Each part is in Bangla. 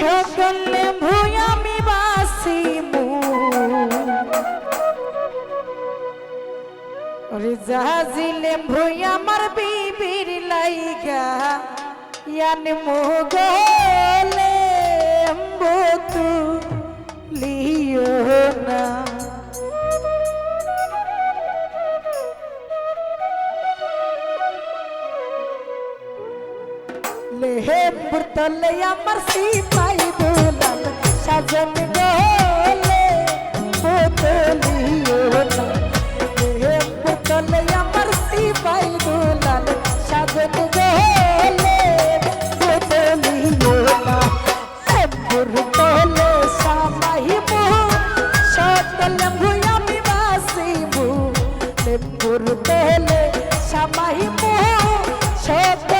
সকলে ভুই আমি বাসিব ওরে জাহাজিলে ভুই আমার বিবির লাইগা, ইয়ান মোগলে বতু লিও না। লেহেমপুর তলে আমার সিপাই দোলাল সাজন গলে বোতলিও না লেহেমপুর তলে আমার সিপাই দোলাল সাজন গলে বোতলিও না লেহেমপুর তলে সামাইবো সতলে ভুয়ামি বাসিবো লেহেমপুর তলে সামাইবো সতলে ভুয়ামি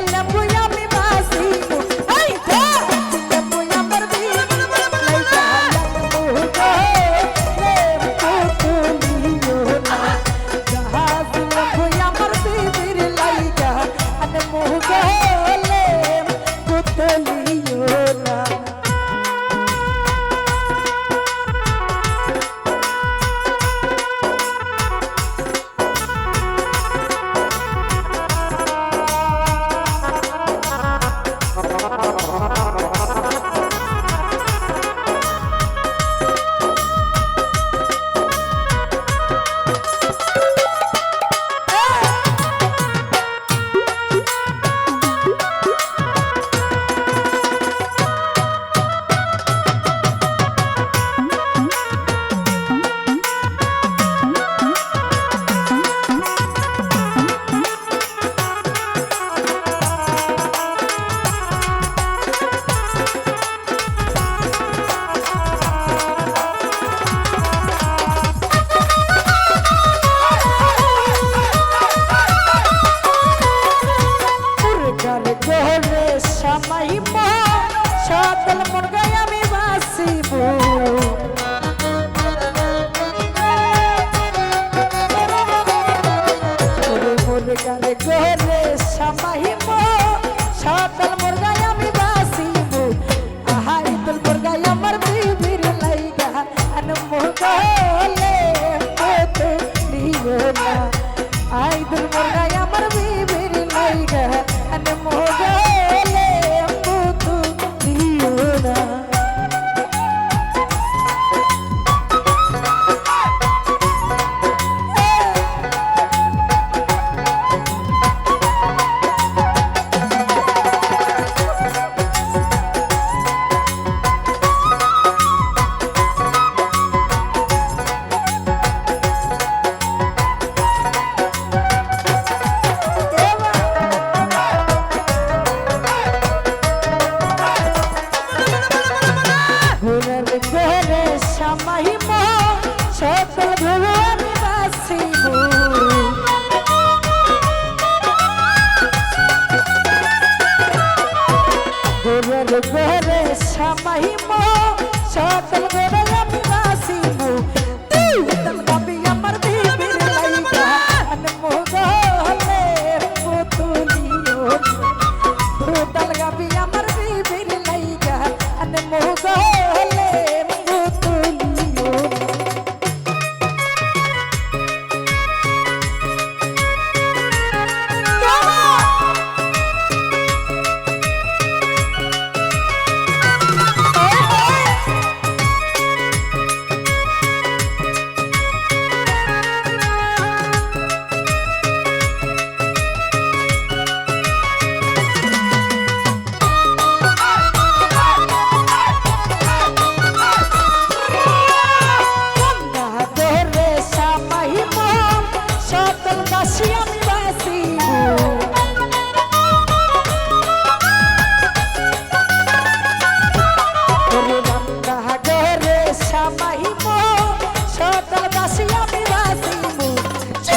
মুরগার ঘরে সামাইব সতল মুরগায় আমি বাসিব। আহাই তুল মুরগায় আমার বিবির লাইগা। আন দিও না। আই মুরগায় ঘুরের ঘরে সামাইব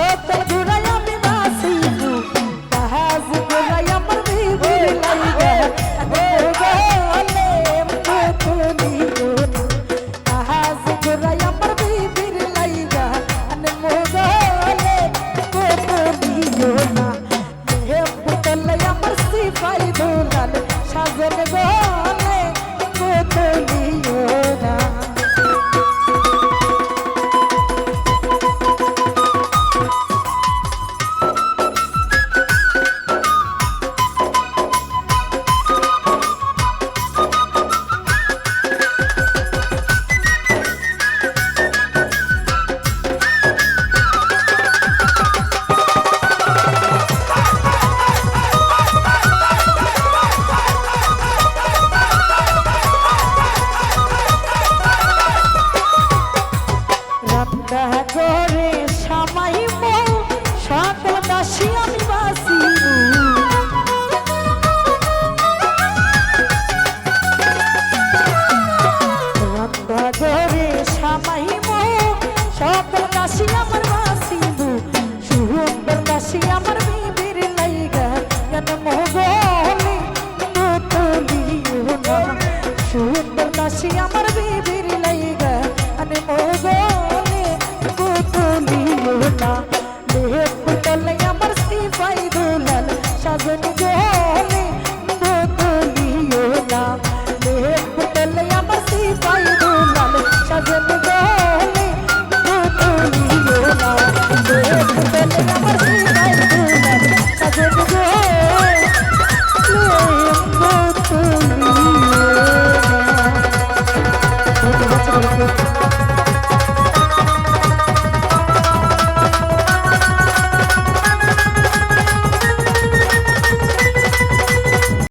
বিবির Te amarei.